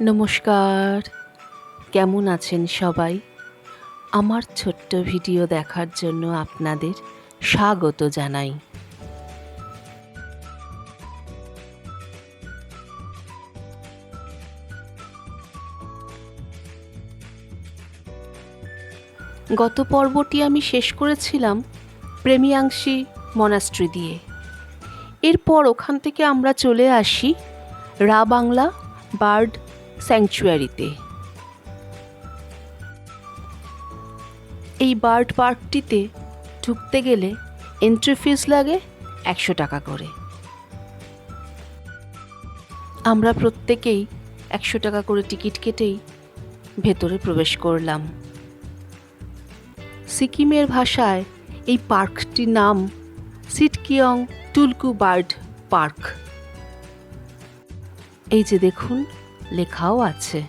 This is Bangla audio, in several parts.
নমস্কার। কেমন আছেন সবাই? আমার ছোট্ট ভিডিও দেখার জন্য আপনাদের স্বাগত জানাই। গত পর্বটি আমি শেষ করেছিলাম প্রেমিয়াংশী মনাস্ট্রি দিয়ে। এরপর ওখান থেকে আমরা চলে আসি রা বাংলা বার্ড স্যাংচুয়ারিতে। এই বার্ড পার্কটিতে ঢুকতে গেলে এন্ট্রি ফিস লাগে একশো টাকা করে। আমরা প্রত্যেকেই একশো টাকা করে টিকিট কেটেই ভেতরে প্রবেশ করলাম। সিকিমের ভাষায় এই পার্কটির নাম সিটকিয়ং টুলকু বার্ড পার্ক। এই যে দেখুন লেখাও আছে।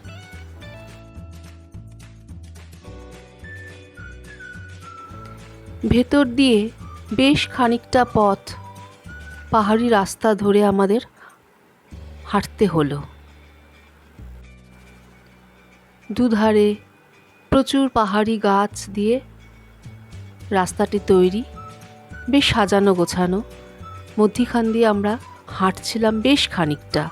ভেতর দিয়ে বেশ খানিকটা পথ পাহাড়ি রাস্তা ধরে আমাদের হাঁটতে হলো। দুধারে প্রচুর পাহাড়ি গাছ দিয়ে রাস্তাটি তৈরি, বেশ সাজানো গোছানো। মধ্যিখান দিয়ে আমরা হাঁটছিলাম বেশ খানিকটা।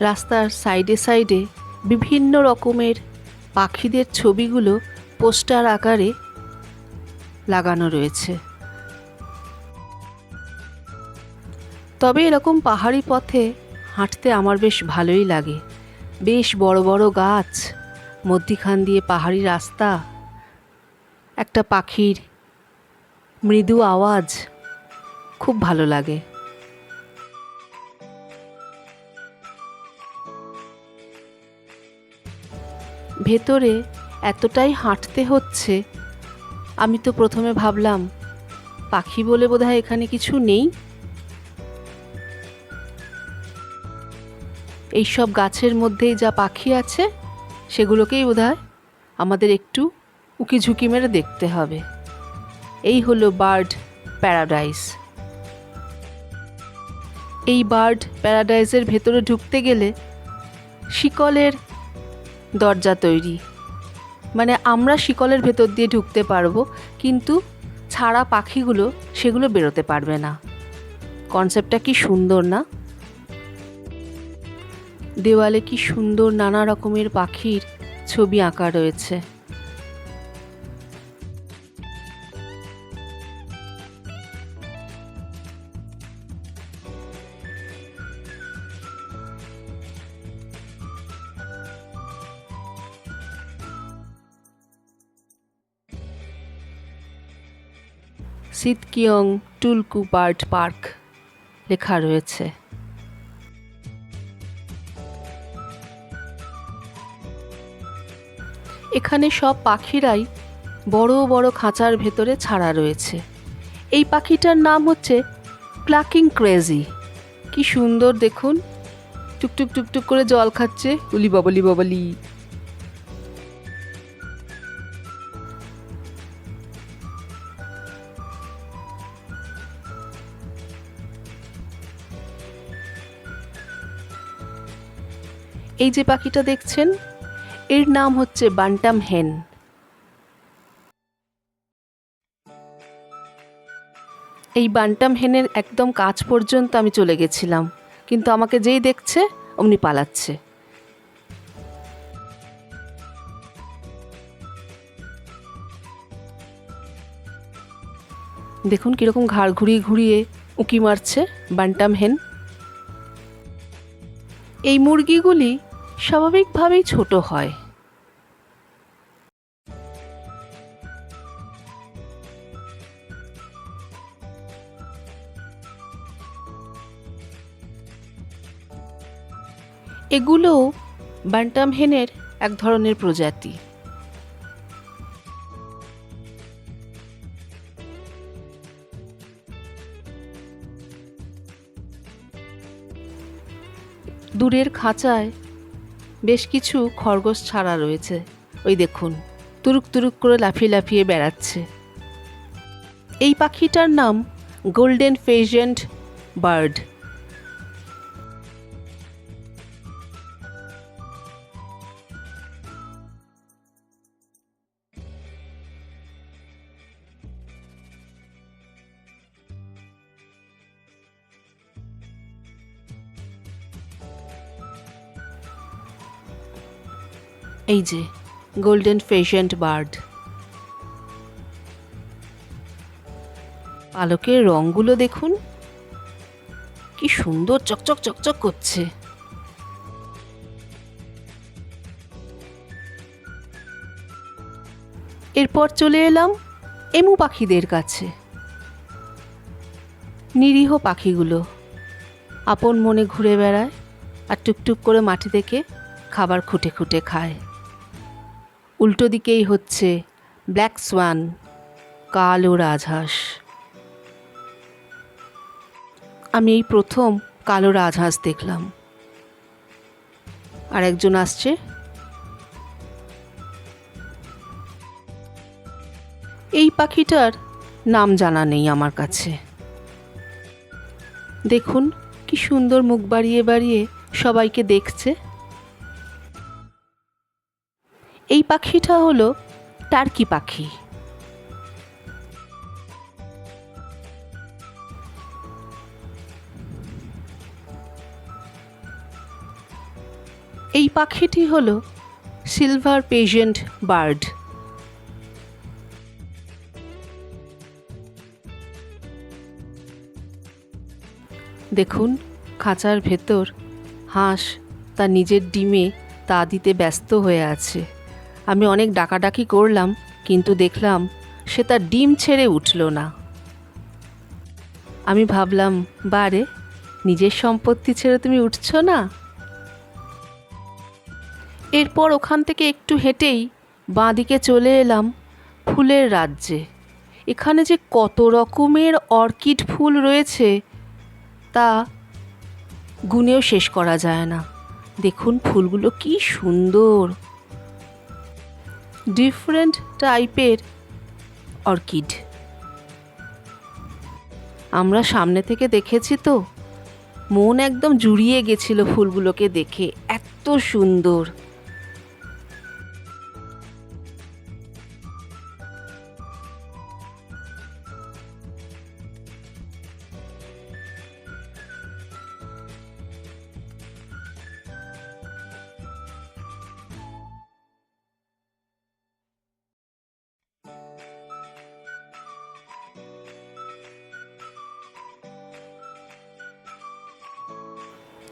রাস্তার সাইডে সাইডে বিভিন্ন রকমের পাখিদের ছবিগুলো পোস্টার আকারে লাগানো রয়েছে। তবে এরকম পাহাড়ি পথে হাঁটতে আমার বেশ ভালোই লাগে। বেশ বড় বড় গাছ, মধ্যিখান দিয়ে পাহাড়ি রাস্তা, একটা পাখির মৃদু আওয়াজ, খুব ভালো লাগে। ভেতরে এতটাই হাঁটতে হচ্ছে, আমি তো প্রথমে ভাবলাম, পাখি বলে বোধহয় এখানে কিছু নেই। এইসব গাছের মধ্যেই যা পাখি আছে, সেগুলোকেই বোধহয় আমাদের একটু উকি ঝুঁকি মেরে দেখতে হবে। এই হলো বার্ড প্যারাডাইস। এই বার্ড প্যারাডাইসের ভেতরে ঢুকতে গেলে শিকলের দরজা তৈরি। মানে আমরা শিকলের ভেতর দিয়ে ঢুকতে পারব, কিন্তু ছাড়া পাখিগুলো সেগুলো বেরোতে পারবে না। কনসেপ্টটা কি সুন্দর না? দেওয়ালে কি সুন্দর নানা রকমের পাখির ছবি আঁকা রয়েছে। সিতকিয়ং টুলকু বার্ড পার্ক লেখা রয়েছে। এখানে সব পাখিরাই বড় বড় খাঁচার ভেতরে ছাড়া রয়েছে। এই পাখিটার নাম হচ্ছে ক্লাকিং ক্রেজি। কি সুন্দর দেখুন। টুকটুক টুকটুক করে জল খাচ্ছে। উলি বাবলি বাবলি। এই যে পাখিটা দেখছেন, এর নাম হচ্ছে বান্টাম হেন। এই বান্টাম হেনের একদম কাছ পর্যন্ত আমি চলে গেছিলাম, কিন্তু আমাকে যেই দেখছে, অমনি পালাচ্ছে। দেখুন কীরকম ঘাড় ঘুরিয়ে ঘুরিয়ে উঁকি মারছে বান্টাম হেন। এই মুরগিগুলি স্বাভাবিকভাবেই ছোট হয়। এগুলো বান্টাম হেনের এক ধরনের প্রজাতি। দূরের খাঁচায় বেশ কিছু খরগোশ ছাড়া রয়েছে। ওই দেখুন, তুরুক তুরুক করে লাফিয়ে লাফিয়ে বেড়াচ্ছে। এই পাখিটার নাম গোল্ডেন ফেজেন্ট বার্ড এই যে গোল্ডেন ফেশেন্ট বার্ড পালকের রঙগুলো দেখুন। কি সুন্দর চকচক চকচক করছে। এরপর চলে এলাম এমু পাখিদের কাছে। নিরীহ পাখিগুলো আপন মনে ঘুরে বেড়ায় আর টুকটুক করে মাটি থেকে খাবার খুঁটে খুঁটে খায়। উল্টো দিকেই হচ্ছে ব্ল্যাক সোয়ান, কালো রাজহাঁস। আমি এই প্রথম কালো রাজহাঁস দেখলাম। আর একজন আসছে। এই পাখিটার নাম জানা নেই আমার কাছে। দেখুন, কি সুন্দর মুখ বাড়িয়ে বাড়িয়ে সবাইকে দেখছে। পাখিটা হলো টার্কি পাখি। এই পাখিটি হলো সিলভার পেজেন্ট বার্ড। দেখুন, খাঁচার ভেতর হাঁস তার নিজের ডিমে তা দিতে ব্যস্ত হয়ে আছে। আমি অনেক ডাকাডাকি করলাম, কিন্তু দেখলাম সে তার ডিম ছেড়ে উঠল না। আমি ভাবলাম, বারে, নিজের সম্পত্তি ছেড়ে তুমি উঠছ না? এরপর ওখান থেকে একটু হেঁটেই বাঁদিকে চলে এলাম ফুলের রাজ্যে। এখানে যে কত রকমের অর্কিড ফুল রয়েছে, তা গুনেও শেষ করা যায় না। দেখুন ফুলগুলো কি সুন্দর! ডিফারেন্ট টাইপের অর্কিড আমরা সামনে থেকে দেখেছি তো, মন একদম জুড়িয়ে গেছিল ফুলগুলোকে দেখে, এত সুন্দর।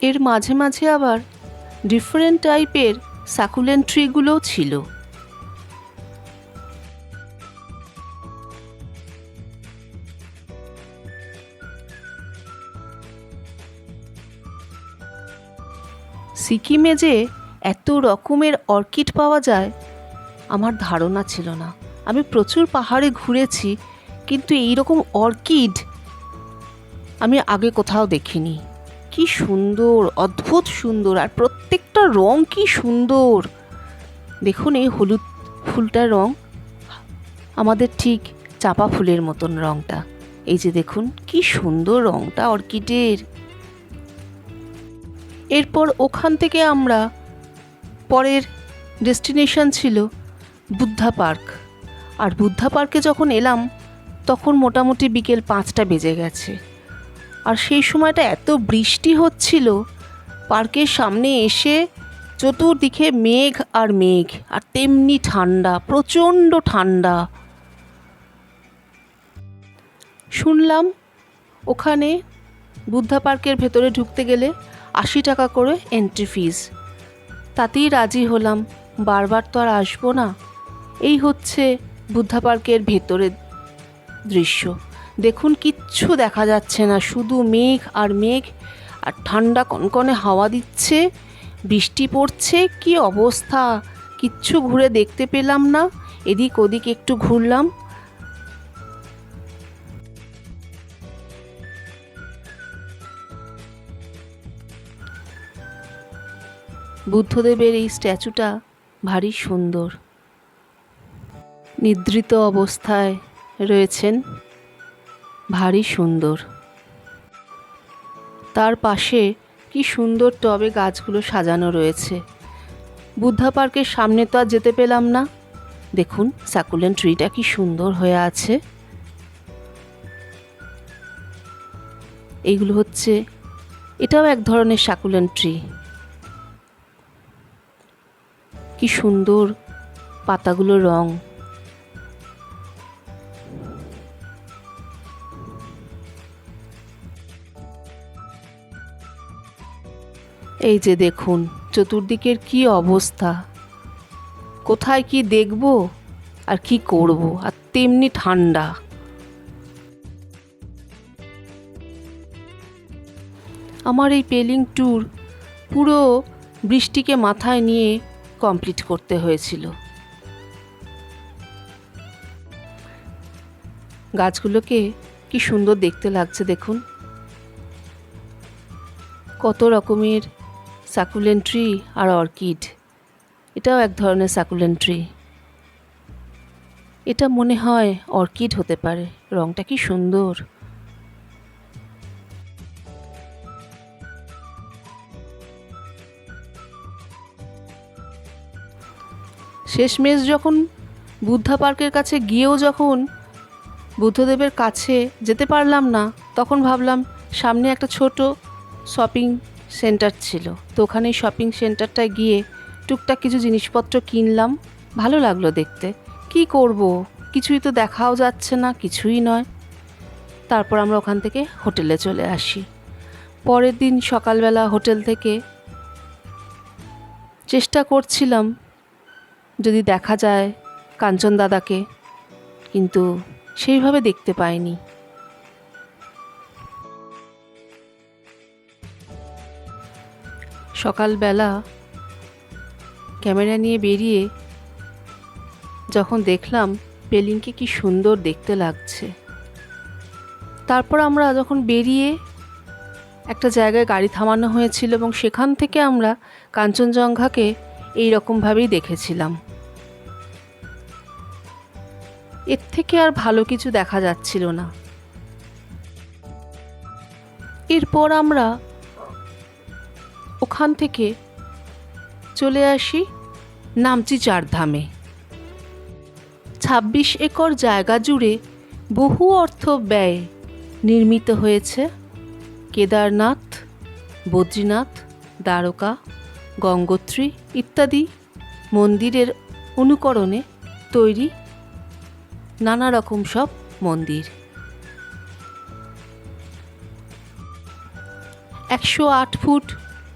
এর মাঝে মাঝে আবার ডিফারেন্ট টাইপের সাকুলেন্ট ট্রিগুলোও ছিল। সিকিমে যে এত রকমের অর্কিড পাওয়া যায়, আমার ধারণা ছিল না। আমি প্রচুর পাহাড়ে ঘুরেছি, কিন্তু এই রকম অর্কিড আমি আগে কোথাও দেখিনি। কি সুন্দর, অদ্ভুত সুন্দর, আর প্রত্যেকটা রং কি সুন্দর। দেখুন এই হলুদ ফুলটার রং, আমাদের ঠিক চাপা ফুলের মতন রংটা। এই যে দেখুন, কি সুন্দর রংটা অর্কিডের। এরপর ওখান থেকে আমরা পরের ডেস্টিনেশন ছিল বুদ্ধা পার্ক। আর বুদ্ধা পার্কে যখন এলাম, তখন মোটামুটি বিকেল পাঁচটা বেজে গেছে। আর সেই সময়টা এত বৃষ্টি হচ্ছিল, পার্কের সামনে এসে চতুর্দিকে মেঘ আর মেঘ, আর তেমনি ঠান্ডা, প্রচণ্ড ঠান্ডা। শুনলাম ওখানে বুদ্ধা পার্কের ভেতরে ঢুকতে গেলে আশি টাকা করে এন্ট্রি ফিজ তাতেই রাজি হলাম, বারবার তো আর আসব না। এই হচ্ছে বুদ্ধা পার্কের ভেতরের দৃশ্য। দেখুন, কিচ্ছু দেখা যাচ্ছে না। শুধু মেঘ আর মেঘ। আর ঠান্ডা কনকনে হাওয়া দিচ্ছে, বৃষ্টি পড়ছে, কি অবস্থা? কিচ্ছু ঘুরে দেখতে পেলাম না। এদিক ওদিক একটু ঘুরলাম। বুদ্ধদেবের এই স্ট্যাচুটা ভারী সুন্দর। নিদ্রিত অবস্থায় রয়েছেন। ভারী সুন্দর। তার পাশে কি সুন্দর টবে গাছগুলো সাজানো রয়েছে। বুদ্ধা পার্কের সামনে তো আর যেতে পেলাম না। দেখুন সাকুলেন্ট ট্রিটা কি সুন্দর হয়ে আছে। এইগুলো হচ্ছে, এটাও এক ধরনের সাকুলেন্ট ট্রি। কি সুন্দর পাতাগুলো রং। এই যে দেখুন, চতুর্দিকের কি অবস্থা? কোথায় কি দেখব আর কি করব? আর তেমনি ঠান্ডা। আমার এই পেলিং ট্যুর পুরো বৃষ্টিকে মাথায় নিয়ে কমপ্লিট করতে হয়েছিল। গাছগুলোকে কি সুন্দর দেখতে লাগছে দেখুন। কত রকমের সাকুলেন্ট ট্রি আর অর্কিড। এটাও এক ধরনের সাকুলেন্ট ট্রি এটা মনে হয় অর্কিড হতে পারে। রংটা কি সুন্দর। শেষমেশ যখন বুদ্ধা পার্কের কাছে গিয়েও যখন বুদ্ধদেবের কাছে যেতে পারলাম না, তখন ভাবলাম, সামনে একটা ছোট শপিং সেন্টার ছিল। তো ওখানে শপিং সেন্টারটায় গিয়ে টুকটাক কিছু জিনিসপত্র কিনলাম। ভালো লাগল দেখতে। কি করব? কিছুই তো দেখাও যাচ্ছে না, কিছুই নয়। তারপর আমরা ওখান থেকে হোটেলে চলে আসি। পরের দিন সকালবেলা হোটেল থেকে চেষ্টা করছিলাম যদি দেখা যায় কাঞ্চন দাদাকে, কিন্তু সেইভাবে দেখতে পাইনি। সকালবেলা ক্যামেরা নিয়ে বেরিয়ে যখন দেখলাম পেলিংকে কি সুন্দর দেখতে লাগছে। তারপর আমরা যখন বেরিয়ে একটা জায়গায় গাড়ি থামানো হয়েছিল এবং সেখান থেকে আমরা কাঞ্চনজঙ্ঘাকে এই রকমভাবেই দেখেছিলাম। এর থেকে আর ভালো কিছু দেখা যাচ্ছিল না। এরপর আমরা ওখান থেকে চলে আসি নামচি চারধামে। ছাব্বিশ একর জায়গা জুড়ে বহু অর্থ ব্যয় নির্মিত হয়েছে। কেদারনাথ, বদ্রীনাথ, দ্বারকা, গঙ্গোত্রী ইত্যাদি মন্দিরের অনুকরণে তৈরি নানা রকম সব মন্দির। একশো আট ফুট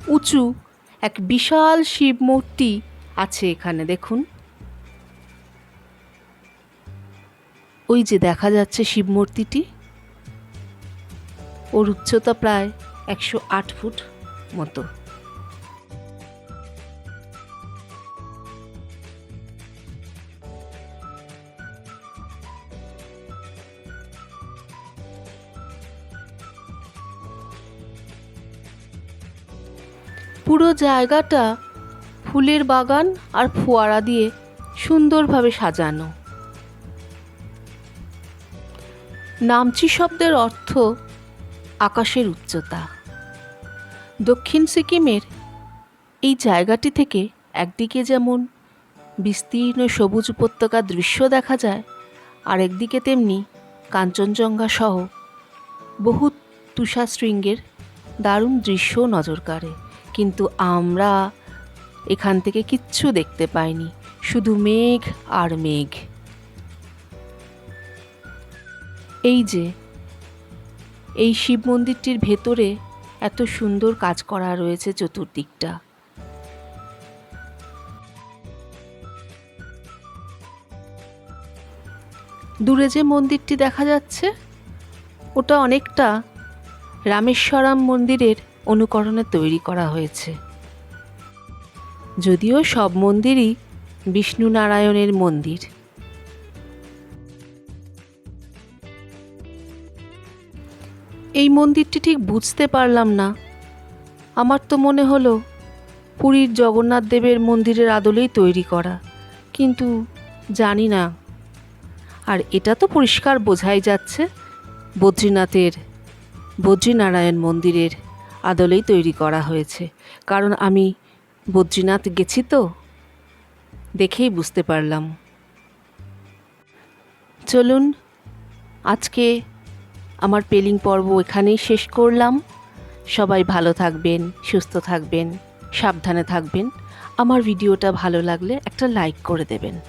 উঁচু এক বিশাল শিব মূর্তি আছে এখানে, দেখুন। ওই যে দেখা যাচ্ছে শিব মূর্তিটি। ওর উচ্চতা প্রায় একশো আট ফুট মতো। পুরো জায়গাটা ফুলের বাগান আর ফোয়ারা দিয়ে সুন্দরভাবে সাজানো। নামচি শব্দের অর্থ আকাশের উচ্চতা। দক্ষিণ সিকিমের এই জায়গাটি থেকে একদিকে যেমন বিস্তীর্ণ সবুজ উপত্যকার দৃশ্য দেখা যায় আর একদিকে তেমনি কাঞ্চনজঙ্ঘা সহ বহু তুষার শৃঙ্গের দারুণ দৃশ্য নজর কাড়ে। কিন্তু আমরা এখান থেকে কিচ্ছু দেখতে পাইনি, শুধু মেঘ আর মেঘ। এই যে, এই শিব মন্দিরটির ভেতরে এত সুন্দর কাজ করা রয়েছে চতুর্দিকটা। দূরে যে মন্দিরটি দেখা যাচ্ছে, ওটা অনেকটা রামেশ্বরম মন্দিরের অনুকরণে তৈরি করা হয়েছে। যদিও সব মন্দিরই বিষ্ণু নারায়ণের মন্দির। এই মন্দিরটি ঠিক বুঝতে পারলাম না। আমার তো মনে হলো, পুরীর জগন্নাথ দেবের মন্দিরের আদলেই তৈরি করা, কিন্তু জানি না। আর এটা তো পরিষ্কার বোঝাই যাচ্ছে বদ্রীনাথের, বদ্রীনারায়ণ মন্দিরের। আদলেই তৈরি করা হয়েছে। কারণ আমি বদ্রীনাথ গেছি তো, দেখেই বুঝতে পারলাম। চলুন, আজকে আমার পেলিং পর্ব এখানেই শেষ করলাম। সবাই ভালো থাকবেন, সুস্থ থাকবেন, সাবধানে থাকবেন। আমার ভিডিওটা ভালো লাগলে একটা লাইক করে দেবেন।